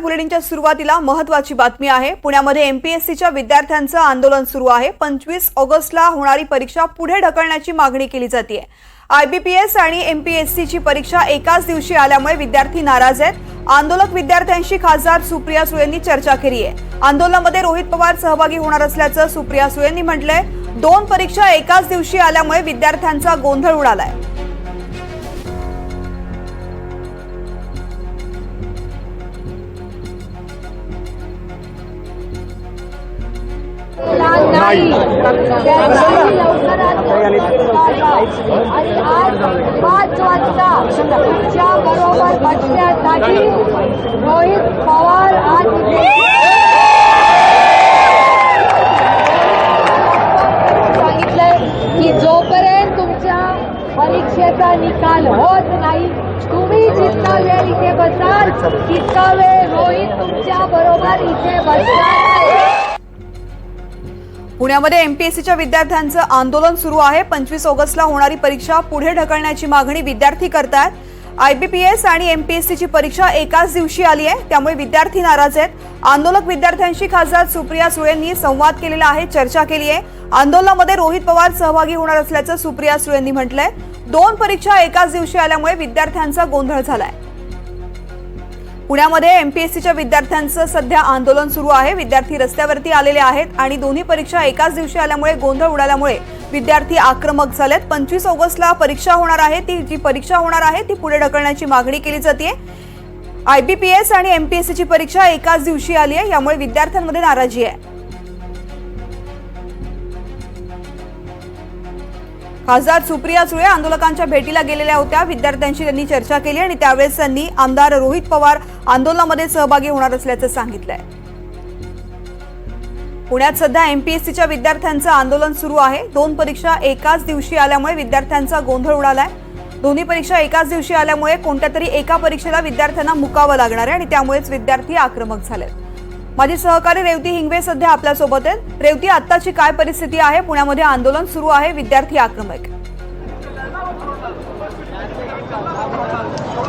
बुलेटिनच्या सुरुवातीला महत्वाची बातमी आहे. पुण्यामध्ये एमपीएससीच्या विद्यार्थ्यांचं आंदोलन सुरू आहे. पंचवीस ऑगस्टला होणारी परीक्षा पुढे ढकलण्याची मागणी केली जाते आयबीपीएस आणि एमपीएससीची परीक्षा एकाच दिवशी आल्यामुळे विद्यार्थी नाराज आहेत. आंदोलक विद्यार्थ्यांशी खासदार सुप्रिया सुळेंनी चर्चा केली आहे. आंदोलनामध्ये रोहित पवार सहभागी होणार असल्याचं सुप्रिया सुळेंनी म्हटलंय. दोन परीक्षा एकाच दिवशी आल्यामुळे विद्यार्थ्यांचा गोंधळ उडालाय. नाही आणि आज पाच वाजता तुमच्या बरोबर बसण्यासाठी रोहित पवार आज सांगितलंय की जोपर्यंत तुमच्या परीक्षेचा निकाल होत नाही तुम्ही जितका वेळ इथे बसाल तितका वेळ रोहित तुमच्या बरोबर इथे बसणार पुण्यामध्ये एमपीएससीच्या विद्यार्थ्यांचं आंदोलन सुरू आहे. पंचवीस ऑगस्टला होणारी परीक्षा पुढे ढकलण्याची मागणी विद्यार्थी करतायत. आयबीपीएस आणि एमपीएससीची परीक्षा एकाच दिवशी आली आहे. त्यामुळे विद्यार्थी नाराज आहेत. आंदोलक विद्यार्थ्यांशी खासदार सुप्रिया सुळेंनी संवाद केलेला आहे चर्चा केली आहे. आंदोलनामध्ये रोहित पवार सहभागी होणार असल्याचं सुप्रिया सुळेंनी म्हटलंय. दोन परीक्षा एकाच दिवशी आल्यामुळे विद्यार्थ्यांचा गोंधळ झालाय. पुण्यामध्ये एमपीएससीच्या विद्यार्थ्यांचं सध्या आंदोलन सुरू आहे. विद्यार्थी रस्त्यावरती आलेले आहेत आणि दोन्ही परीक्षा एकाच दिवशी आल्यामुळे गोंधळ उडाल्यामुळे विद्यार्थी आक्रमक झालेत. पंचवीस ऑगस्टला परीक्षा होणार आहे. ती जी परीक्षा होणार आहे ती पुढे ढकलण्याची मागणी केली जाते आयबीपीएस आणि एमपीएससीची परीक्षा एकाच दिवशी आली आहे यामुळे विद्यार्थ्यांमध्ये नाराजी आहे. खासदार सुप्रिया सुळे आंदोलकांच्या भेटीला गेलेल्या होत्या. विद्यार्थ्यांशी त्यांनी चर्चा केली आणि त्यावेळेस त्यांनी आमदार रोहित पवार आंदोलनामध्ये सहभागी होणार असल्याचं सांगितलंय. पुण्यात सध्या एमपीएससीच्या विद्यार्थ्यांचं आंदोलन सुरू आहे. दोन परीक्षा एकाच दिवशी आल्यामुळे विद्यार्थ्यांचा गोंधळ उडालाय. दोन्ही परीक्षा एकाच दिवशी आल्यामुळे कोणत्या तरी एका परीक्षेला विद्यार्थ्यांना मुकावं लागणार आहे आणि त्यामुळेच विद्यार्थी आक्रमक झालेत. माझी सहकारी रेवती हिंगवे सध्या आपल्यासोबत आहेत. रेवती आत्ताची काय परिस्थिती आहे? पुण्यामध्ये आंदोलन सुरू आहे. विद्यार्थी आक्रमक.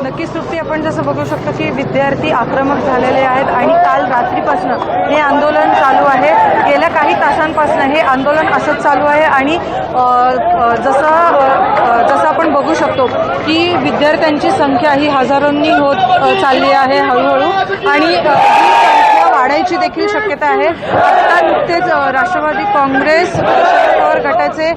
नक्कीच तृप्ती आपण जसं बघू शकतो की विद्यार्थी आक्रमक झालेले आहेत आणि काल रात्रीपासून हे आंदोलन चालू आहे. गेल्या काही तासांपासून हे आंदोलन असंच चालू आहे आणि जसं जसं आपण बघू शकतो की विद्यार्थ्यांची संख्या ही हजारोंनी होत चालली आहे हळूहळू. आणि वाढायची देखील शक्यता आहे. आता नुकतेच राष्ट्रवादी काँग्रेस शरद पवार गटाचे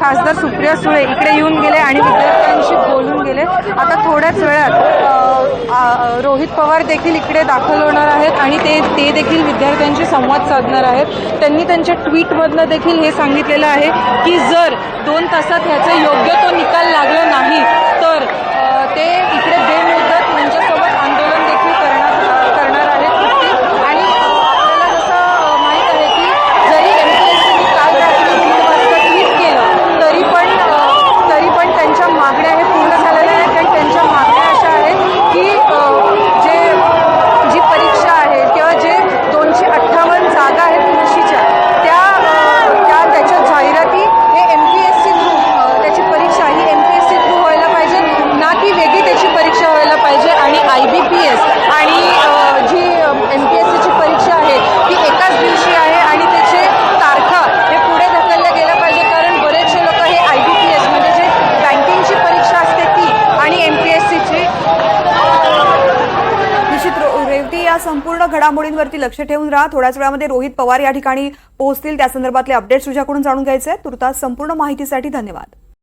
खासदार सुप्रिया सुळे इकडे येऊन गेले आणि विद्यार्थ्यांशी बोलून गेले. आता थोड्याच वेळात रोहित पवार देखील इकडे दाखल होणार आहेत आणि ते ते देखील विद्यार्थ्यांशी संवाद साधणार आहेत. त्यांनी त्यांच्या ट्विटमधनं देखील हे सांगितलेलं आहे की जर दोन तासात ह्याचा योग्य तो निकाल लागला नाही तर अ, ते इकडे बेमुदत त्यांच्यासोबत आंदोलन देखील करणार करणार आहेत तृप्ती. आणि अ, आपल्याला जसं अ, माहीत आहे की जरी एम पी एस सीने काल रात्री दीड वाजता ट्विट केलं तरी पण अ, तरी पण त्यांच्या मागण्या हे पूर्ण झालेल्या आहेत आणि त्यांच्या मागण्या अशा आहेत की अ, जे जी परीक्षा आहे किंवा जे दोनशे अठ्ठावन्न जागा आहेत कृषीच्या त्या अ, त्या त्याच्या जाहिराती हे M P S C through त्याची परीक्षा ही M P S C through व्हायला पाहिजे ना की वेगळी त्याची परीक्षा व्हायला पाहिजे आणि आय बी पी एस आणि अ, जी एम पी एस सीची परीक्षा आहे ती एकाच दिवशी आहे आणि त्याचे तारखा हे पुढे ढकलल्या गेल्या पाहिजे कारण बरेचसे लोक हे आय बी पी एस म्हणजे जे बँकिंगची परीक्षा असते ती आणि एम पी एस सीची निश्चित रो- रेवती या संपूर्ण घडामोडींवरती लक्ष ठेवून राहा. थोड्याच वेळामध्ये रोहित पवार या ठिकाणी पोहोचतील. त्या संदर्भातले अपडेट्स तुझ्याकडून जाणून घ्यायचे तुर्तास संपूर्ण माहितीसाठी धन्यवाद.